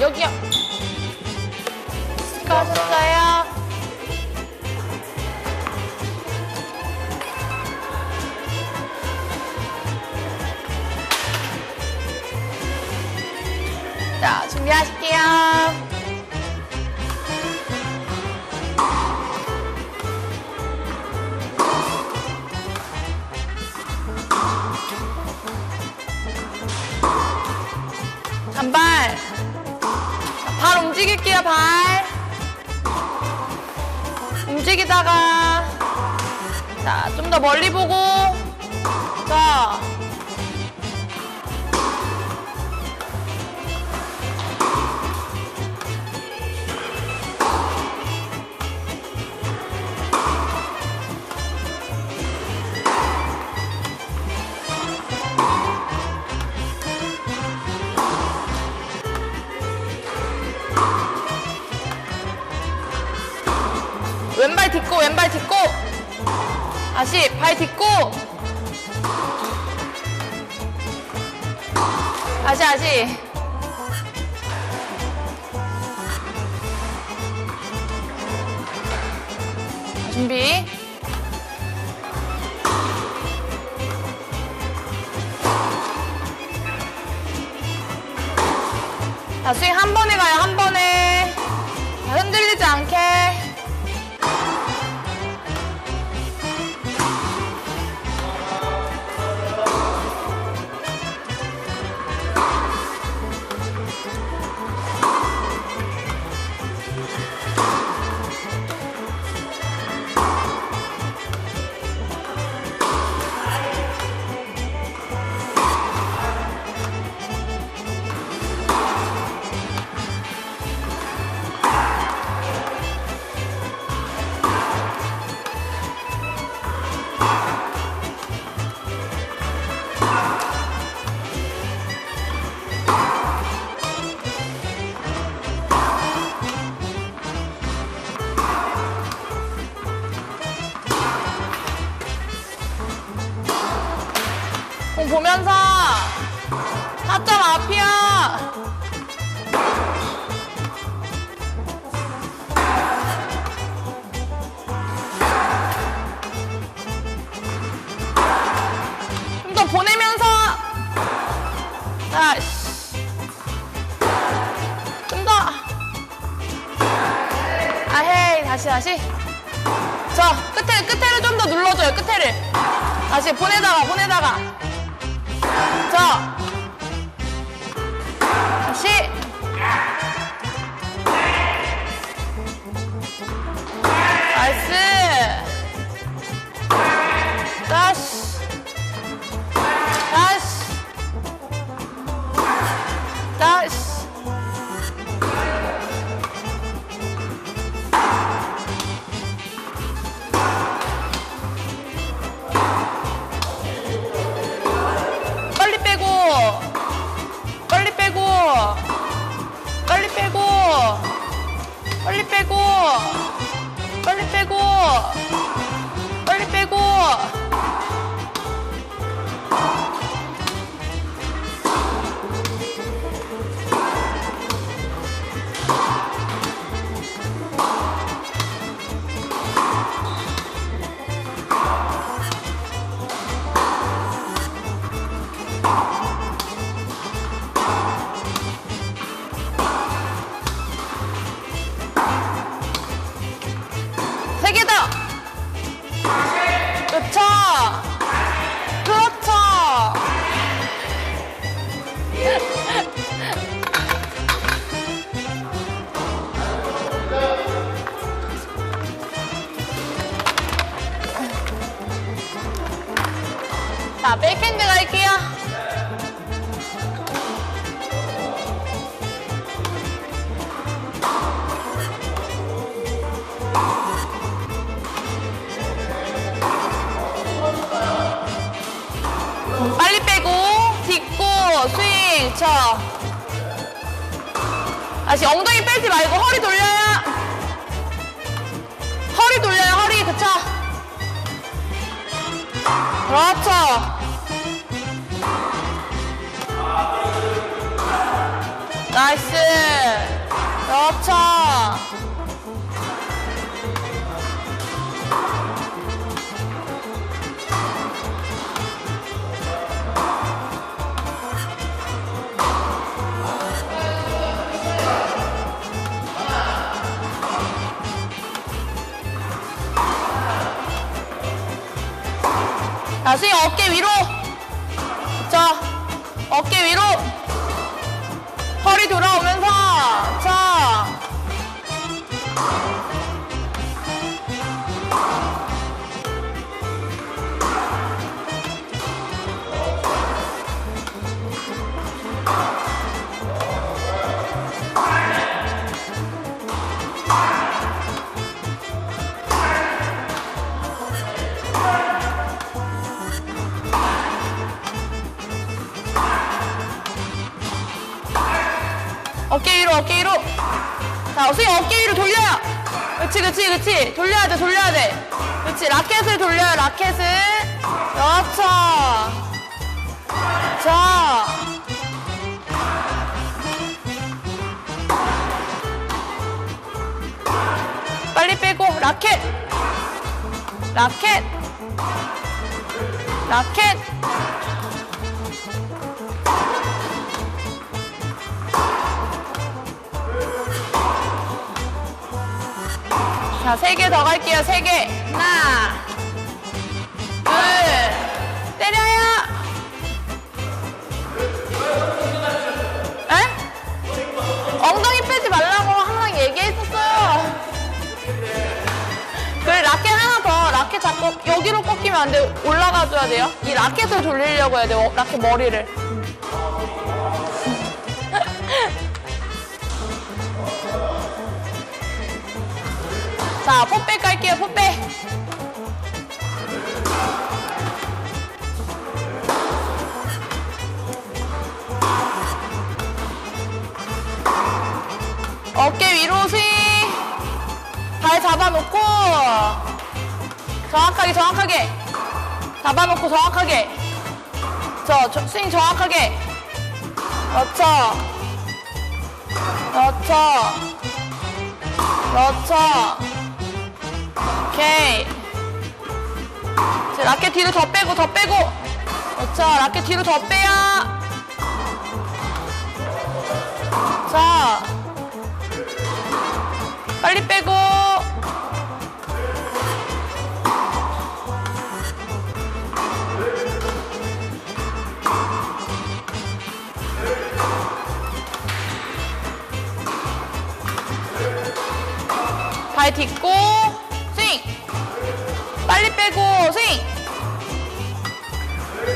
여기요. 움직일게요, 발. 움직이다가. 자, 좀 더 멀리 보고. 자. 다시, 다시. 준비. 자, 스윙 한 번에 가요, 한 번에. 저, 끝에, 끝에를 좀 더 눌러줘요, 끝에를. 다시, 보내다가, 보내다가. 저. 다시. 나이스. 다시. 빨리 빼고 빨리 빼고 다시 엉덩이 빼지 말고 허리 돌려요. 허리 돌려요, 허리. 그쵸? 그렇죠. 나이스. 그렇죠. 자, 스윙 어깨 위로. 자, 어깨 위로. 허리 돌아오면서. 자. 위로, 어깨 위로. 자, 스윙 어깨 위로 돌려요. 그치, 그치, 그치. 돌려야 돼, 돌려야 돼. 그치, 라켓을 돌려요, 라켓을. 그렇죠. 자. 빨리 빼고, 라켓. 라켓. 라켓. 자, 세 개 더 갈게요, 세 개. 하나, 둘, 때려요. 에? 엉덩이 빼지 말라고 항상 얘기했었어요. 그래, 라켓 하나 더, 라켓 잡고, 여기로 꺾이면 안 돼. 올라가줘야 돼요. 이 라켓을 돌리려고 해야 돼요, 라켓 머리를. 자, 포백 갈게요, 포백. 어깨 위로 스윙. 발 잡아놓고. 정확하게, 정확하게. 잡아놓고 정확하게. 저, 저 스윙 정확하게. 그렇죠. 그렇죠. 그렇죠. 오케이. 자, 라켓 뒤로 더 빼고, 더 빼고. 그렇죠. 라켓 뒤로 더 빼요. 자. 빨리 빼고. 발 딛고 스윙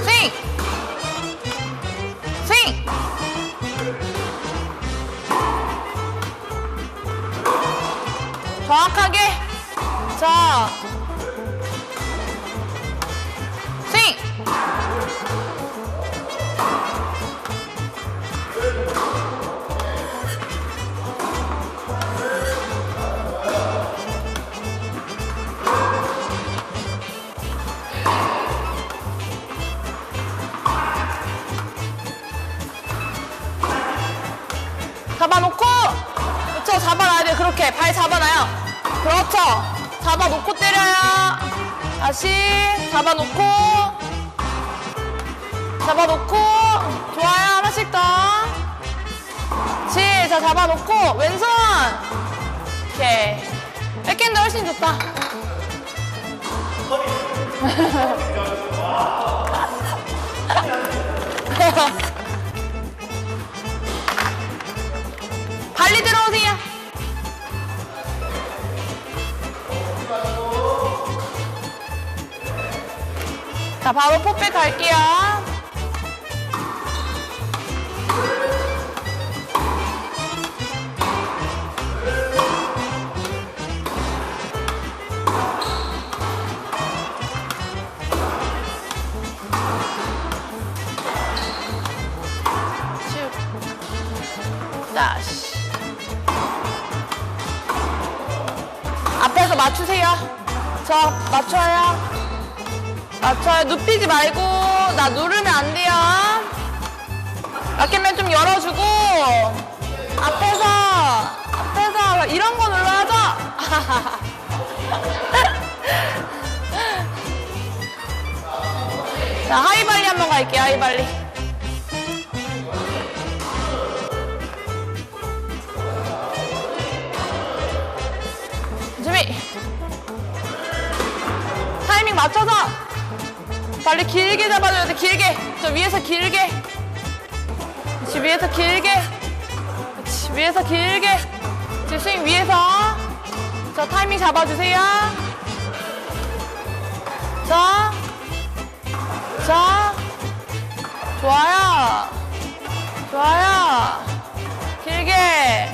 스윙 스윙 정확하게. 자 잡아놔요. 그렇죠. 잡아놓고 때려요. 다시 잡아놓고. 잡아놓고. 좋아요. 하나씩 더. 자 잡아놓고. 왼손. 오케이. 백핸드 훨씬 좋다. 빨리 들어오세요. 자, 바로 포백 갈게요. 앞에서 맞추세요. 저 맞춰요. 맞춰요. 눕히지 말고 나 누르면 안 돼요. 라켓맨 좀 열어주고 앞에서 앞에서 이런 거 눌러야죠. 자 하이발리 한번 갈게요. 하이발리. 준비. 타이밍 맞춰서 발리 길게 잡아줘야 돼. 길게. 저 위에서 길게. 그렇지, 위에서 길게. 그렇지, 위에서 길게. 지금 스윙 위에서. 자, 타이밍 잡아주세요. 자. 자. 좋아요. 좋아요. 길게.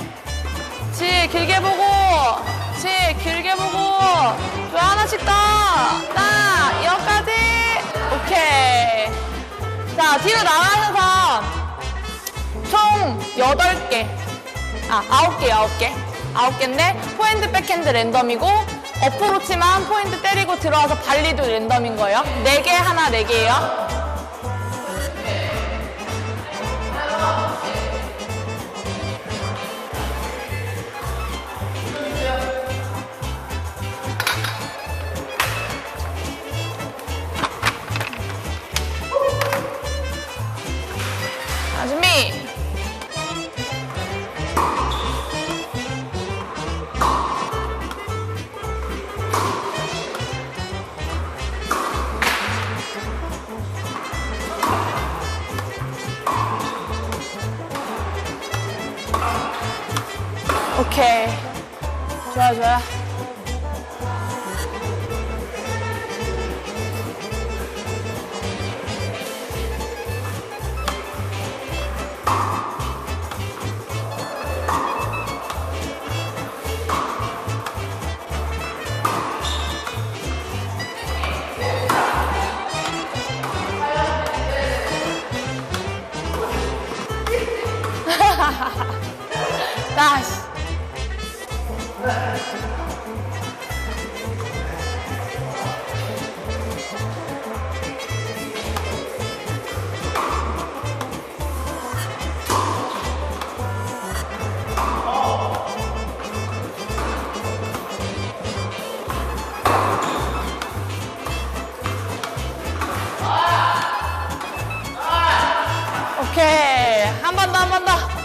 지 길게 보고. 지 길게 보고. 좋아, 하나씩 더. 자, 여기까지. 오케이. 자, 뒤로 나가셔서 총 8개. 아, 9개, 9개. 9개인데, 포핸드, 백핸드 랜덤이고, 어프로치만 포핸드 때리고 들어와서 발리도 랜덤인 거예요. 4개, 하나, 4개예요. 오케이. 한 번 더, 한 번 더.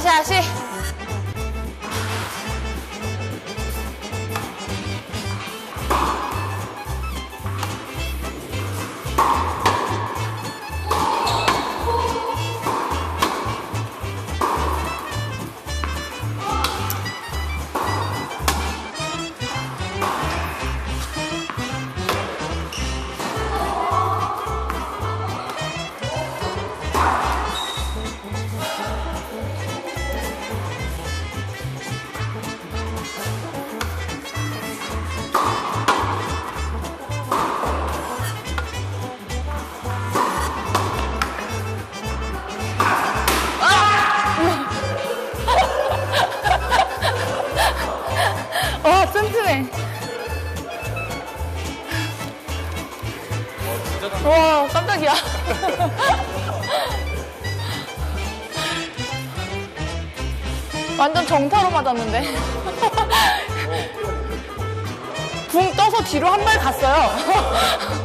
다시, 다 맞았는데. 붕 떠서 뒤로 한 발 갔어요.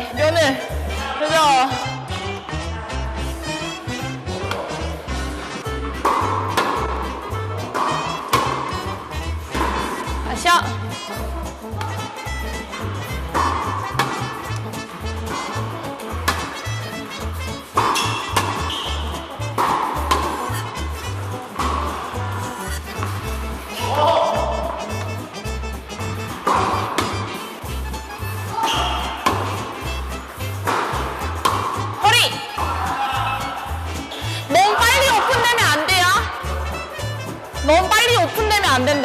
면을 그죠?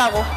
된다고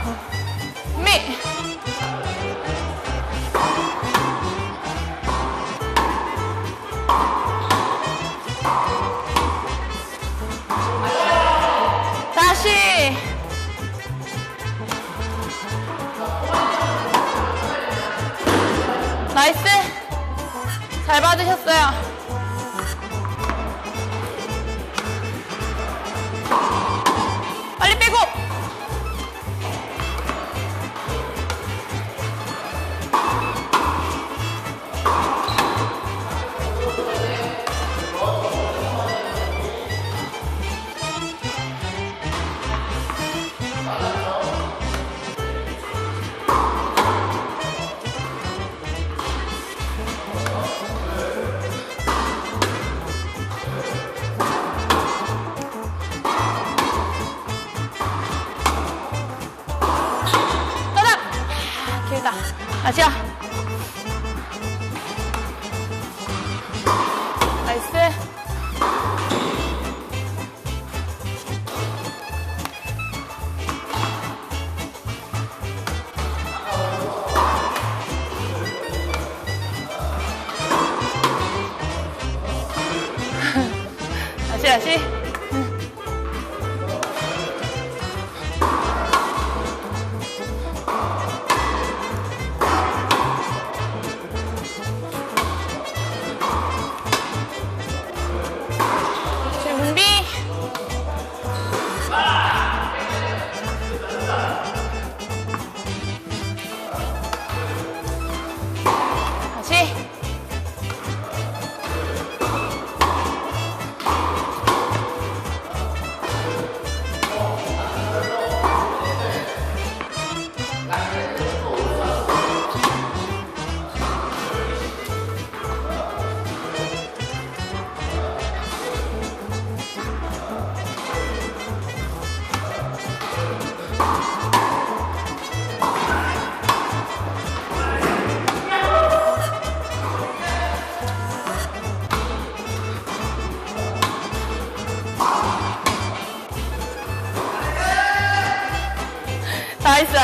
다시야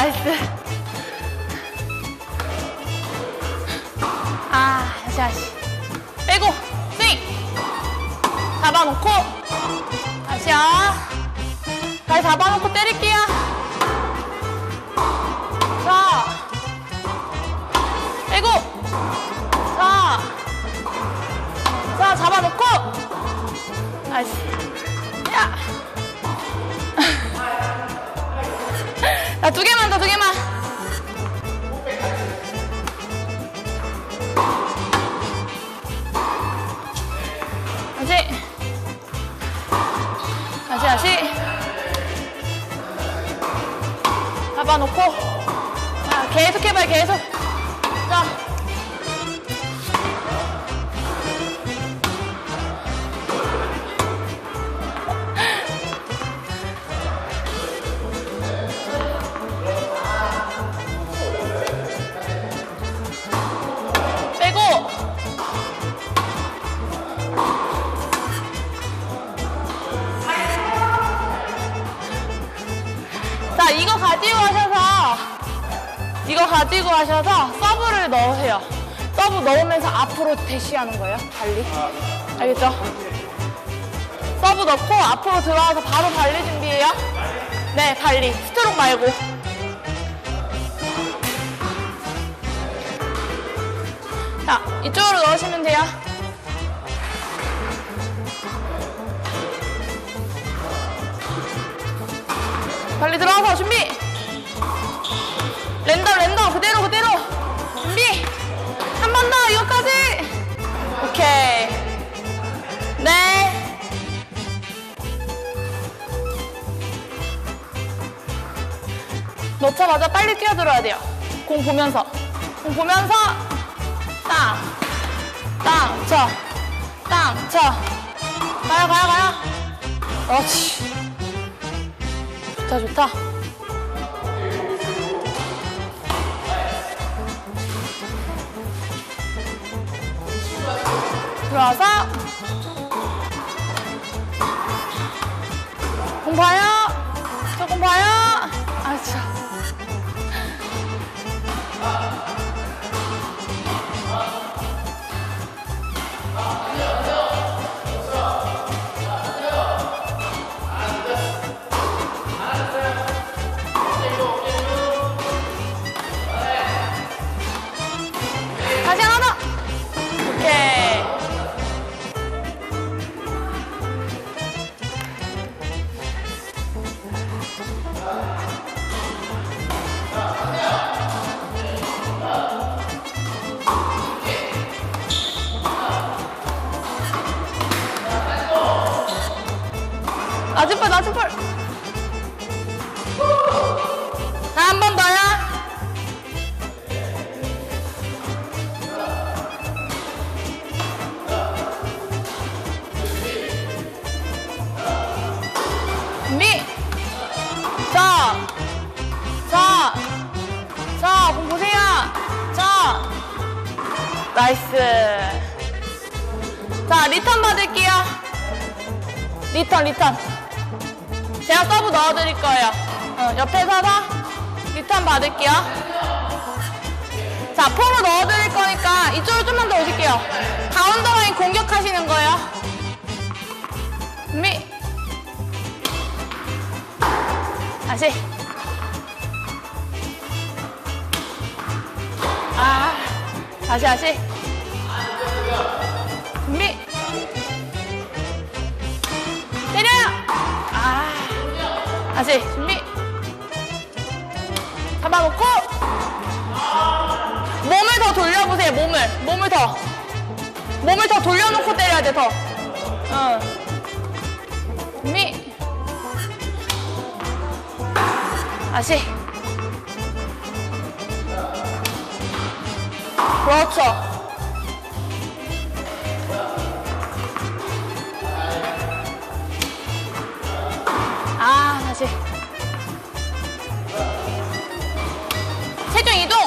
나이스. 아 다시 다시. 빼고 스윙! 잡아놓고. 다시요. 다시 잡아놓고 때릴게요. 자. 빼고. 자, 자 잡아놓고. 다시 야 아, 나두 개만 더 두 개만. 다시. 다시 다시. 잡아놓고. 아, 자, 계속 해봐요 계속. 하셔서 서브를 넣으세요. 서브 넣으면서 앞으로 대시하는 거예요 발리? 알겠죠? 서브 넣고 앞으로 들어와서 바로 발리 준비해요. 네 발리. 스트로크 말고. 자 이쪽으로 넣으시면 돼요. 빨리 들어와서 준비 랜덤 그대로 그대로. 준비. 한 번 더 이거까지. 오케이. 네. 넣자마자 빨리 뛰어들어야 돼요. 공 보면서. 공 보면서. 땅땅쳐땅쳐. 가요 가요 가요. 그렇지. 좋다 좋다 들어와서 공 봐요 조 리턴, 리턴. 제가 서브 넣어드릴 거예요. 어, 옆에 서서 리턴 받을게요. 자, 포로 넣어드릴 거니까 이쪽으로 좀만 더 오실게요. 가운데 라인 공격하시는 거예요. 준비. 다시. 아, 다시, 다시. 다시, 준비. 잡아놓고. 몸을 더 돌려보세요, 몸을. 몸을 더. 몸을 더 돌려놓고 때려야 돼, 더. 어. 준비. 다시. 그렇죠. 다시. 체중 이동.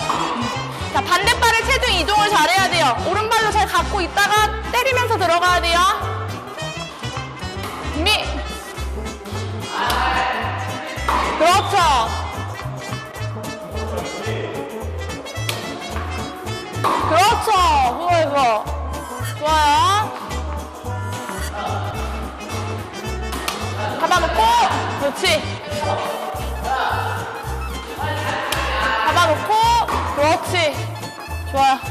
자, 반대발의 체중 이동을 잘해야 돼요. 오른발로 잘 갖고 있다가 때리면서 들어가야 돼요. 준비. 그렇죠. 그렇죠. 그거 이거. 좋아요. 잡아놓고. 그렇지. 잡아놓고. 그렇지. 좋아요.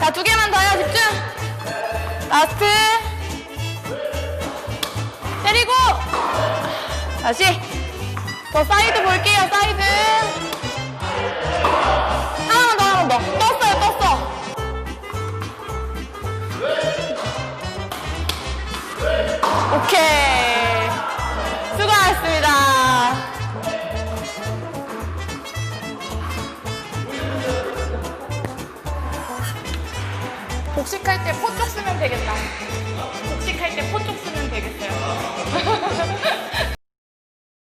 자, 두 개만 더 해요, 집중. 라스트. 때리고. 다시. 더 사이드 볼게요, 사이드. 하나만 더, 하나만 더. 떴어요, 떴어. 오케이. 복식할 때 포쪽 쓰면 되겠다. 복식할 때 포쪽 쓰면 되겠어요.